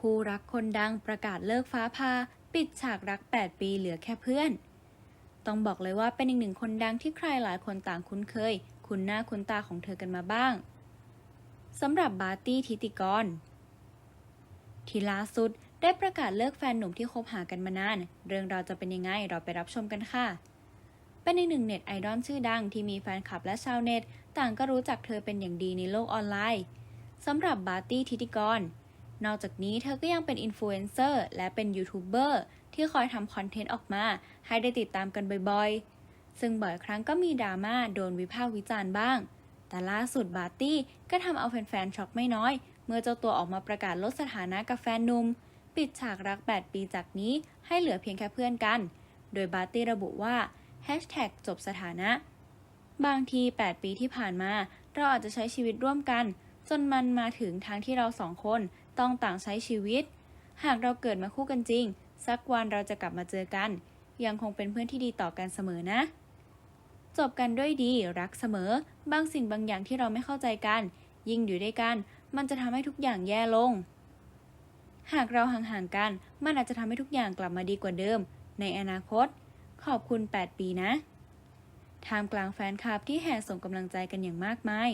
คู่รักคนดังประกาศเลิกฟ้าพา ปิดฉากรัก 8 ปีเหลือแค่เพื่อน ต้องบอกเลยว่าเป็นอีกหนึ่งคนดังที่ใครหลายคนต่างคุ้นเคย คุ้นหน้าคุ้นตาของเธอกันมาบ้างสำหรับบาร์ตี้ทิติกร ที่ล่าสุดได้ประกาศเลิกแฟนหนุ่มที่คบหากันมานาน เรื่องราวจะเป็นยังไงเราไปรับชมกันค่ะ เป็นอีกหนึ่งเน็ตไอดอลชื่อดังที่มีแฟนคลับและชาวเน็ต ต่างก็รู้จักเธอเป็นอย่างดีในโลกออนไลน์สำหรับบาร์ตี้ทิติกร นอกจากนี้เธอก็ยังเป็นอินฟลูเอนเซอร์และเป็นยูทูบเบอร์ที่คอยทำคอนเทนต์ออกมา ให้ได้ติดตามกันบ่อยๆ ซึ่งบ่อยครั้งก็มีดราม่าโดนวิพากษ์วิจารณ์บ้าง แต่ล่าสุดบาร์ตี้ก็ทำเอาแฟนๆช็อกไม่น้อย เมื่อเจ้าตัวออกมาประกาศลดสถานะกับแฟนหนุ่ม ปิดฉากรัก 8 ปีจากนี้ให้เหลือเพียงแค่เพื่อนกัน โดยบาร์ตี้ระบุว่าจบสถานะ บางที 8 ปีที่ผ่านมา เราอาจจะใช้ชีวิตร่วมกัน จนมันมาถึงทางที่เราสองคนต้องต่างใช้ชีวิต หากเราเกิดมาคู่กันจริง สักวันเราจะกลับมาเจอกัน ยังคงเป็นเพื่อนที่ดีต่อกันเสมอนะ จบกันด้วยดีรักเสมอ บางสิ่งบางอย่างที่เราไม่เข้าใจกัน ยิ่งอยู่ด้วยกัน มันจะทำให้ทุกอย่างแย่ลง หากเราห่างๆกัน มันอาจจะทำให้ทุกอย่างกลับมาดีกว่าเดิม ในอนาคต ขอบคุณ 8 ปีนะท่ามกลางแฟนคลับที่แห่ส่งกำลังใจกันอย่างมากมาย